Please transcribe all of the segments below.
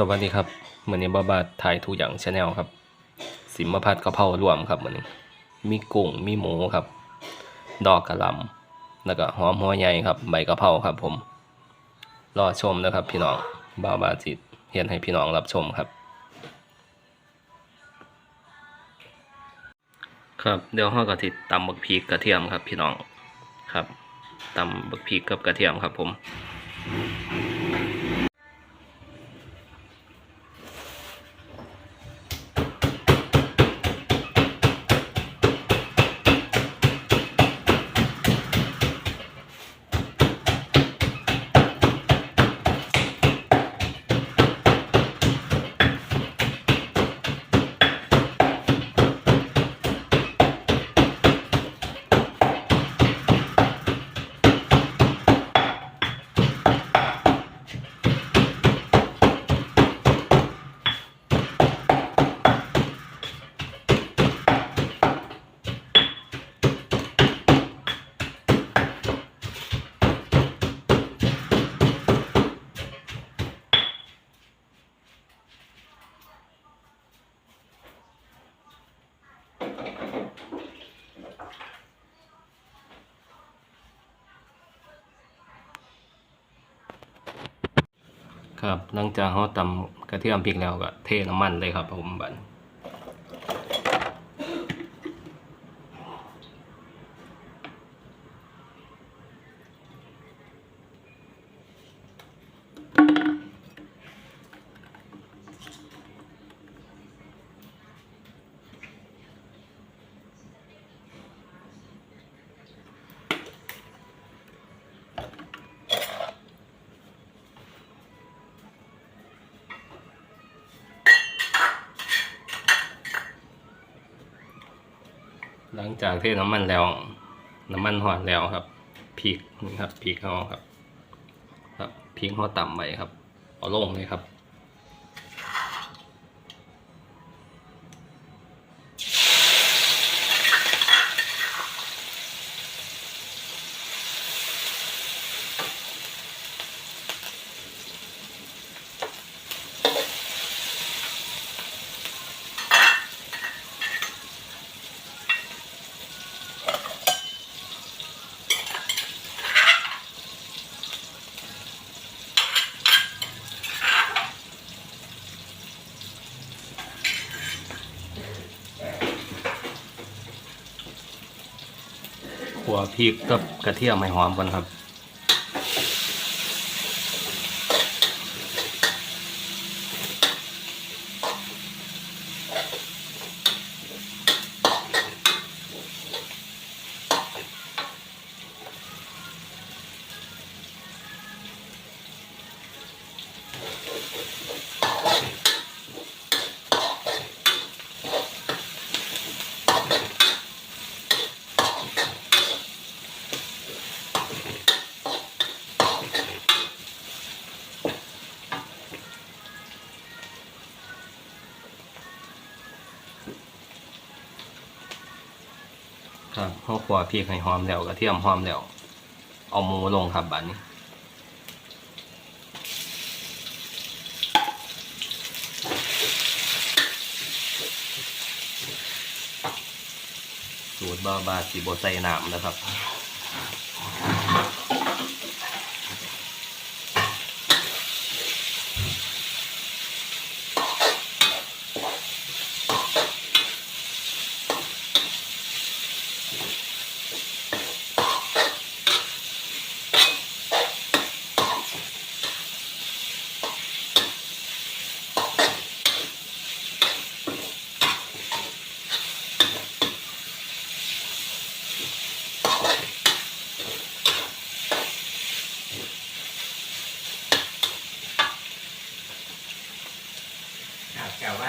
สวัสดีครับเหมือนนี้บาบาถ่ายทุกอย่างชาแนลครับ สิมพัดกะเพรารวมครับเหมือนนี้มีกุ้งมีหมูครับ ดอกกระหลำแล้วก็หอมหัวใหญ่ครับใบกะเพราครับ ผมรอชมนะครับ พี่น้องบาบาจิตเฮียนให้พี่น้องรับชมครับ ครับเดี๋ยวห่อกระติดตำบักพริกกระเทียมครับ พี่น้องครับตำบักพริกกับกระเทียมครับ ผม ครับหลังจากเขาตำกระเทียมพริกแล้วก็เทน้ำมันเลยครับผมบัน หลังจากเทน้ำมันแล้ว น้ำมันหอดแล้วครับพริกนี่ครับพริกเขาครับ ครับพริกเขาต่ำไปครับ เอาลงเลยครับ ขัวพริกกับกระเทียมให้หอมก่อนครับ ครับข้าวขัวพริกให้หอมแล้วกระเทียมหอมแล้ว เอาหมูลงครับบัดนี้สูตรบาบาสีโบใส่น้ำนะครับ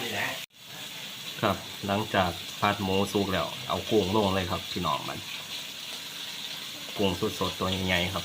ครับแหละครับ หลังจากผัดหมูสุกแล้ว เอากุ้งลงเลยครับพี่น้องมันกุ้งสดๆตัวใหญ่ๆครับ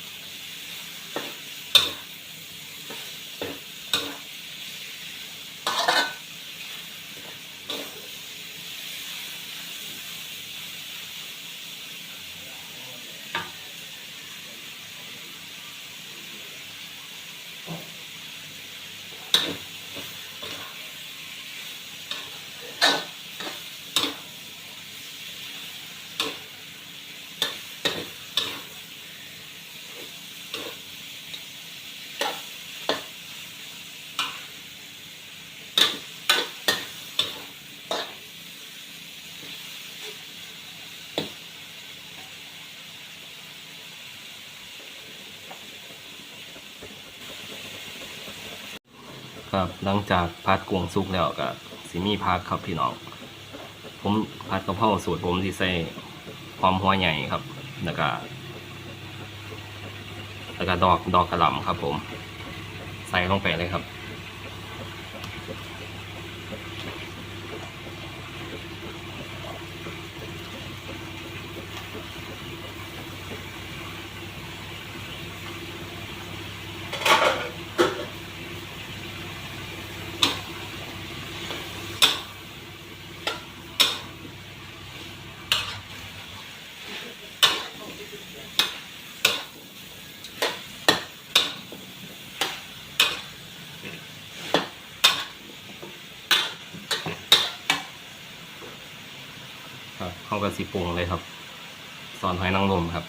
ครับหลังจากพัดกุ้งสุกแล้วก็สิมีพักครับพี่น้อง ผมพัดกระเพราสูตรผมที่ใส่ความหัวใหญ่ครับแล้วก็แล้วก็ดอกดอกกระหล่ำครับผม ใส่ลงไปเลยครับ ครับเข้ากับสีปรุงเลยครับซอนหอยนางรมครับ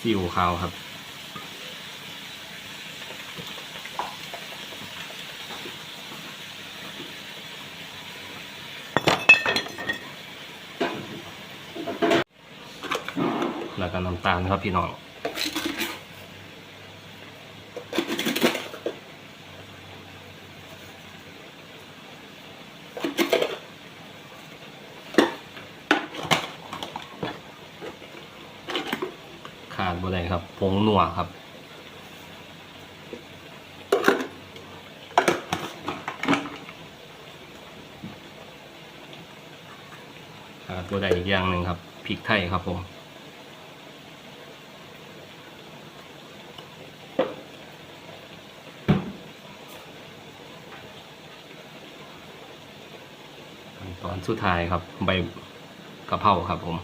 ซีอิ๊วขาวครับ แล้วก็น้ำตาลครับพี่น้องขาดบ่ได้ครับผงนัวครับขาดบ่ได้อีกอย่างหนึ่งครับพริกไทยครับผม ตอนสุดท้ายครับ ใบกะเพราครับผม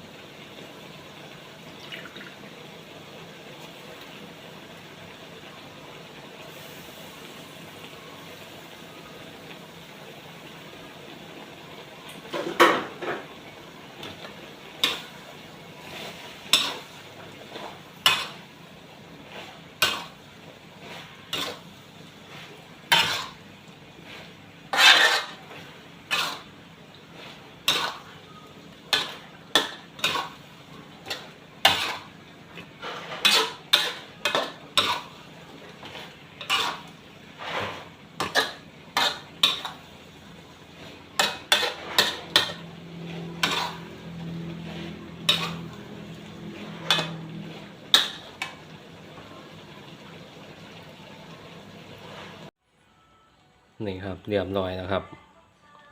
นี่ครับเรียบร้อยแล้วครับ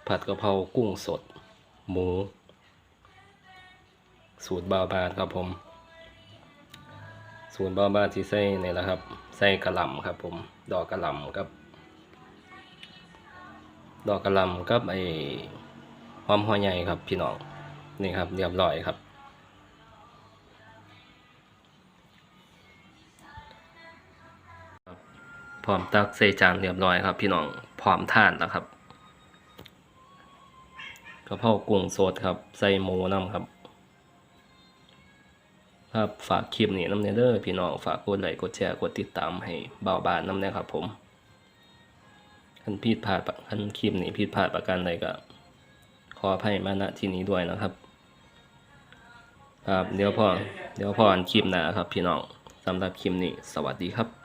ผัดกะเพรากุ้งสด หมู สูตรบาบานครับผม สูตรบาบานที่ใส่นี่แหละครับใส่กระหล่ำครับ ผม ดอกกระหล่ำครับ ดอกกระหล่ำกับไอ้หอมหัวใหญ่ครับพี่น้องนี่ครับเรียบร้อยครับพร้อมตักใส่จานเรียบร้อยครับพี่น้อง พร้อมทานแล้วครับกะเพรากุ้งสดครับ ใส่หมูน้ำครับ ครับฝากคลิปนี้น้ำเนเด้อพี่น้องฝากกดไลค์กดแชร์กดติดตามให้เบาบานน้ำเนยครับ ผมคันผิดพลาดคันคลิปนี้ผิดพลาดประการใดก็ขออภัยมาณที่นี้ด้วยนะครับ ครับ เดี๋ยวพอเดี๋ยวพออันคลิปหน้าครับ พี่น้องสำหรับคลิปนี้ สวัสดีครับ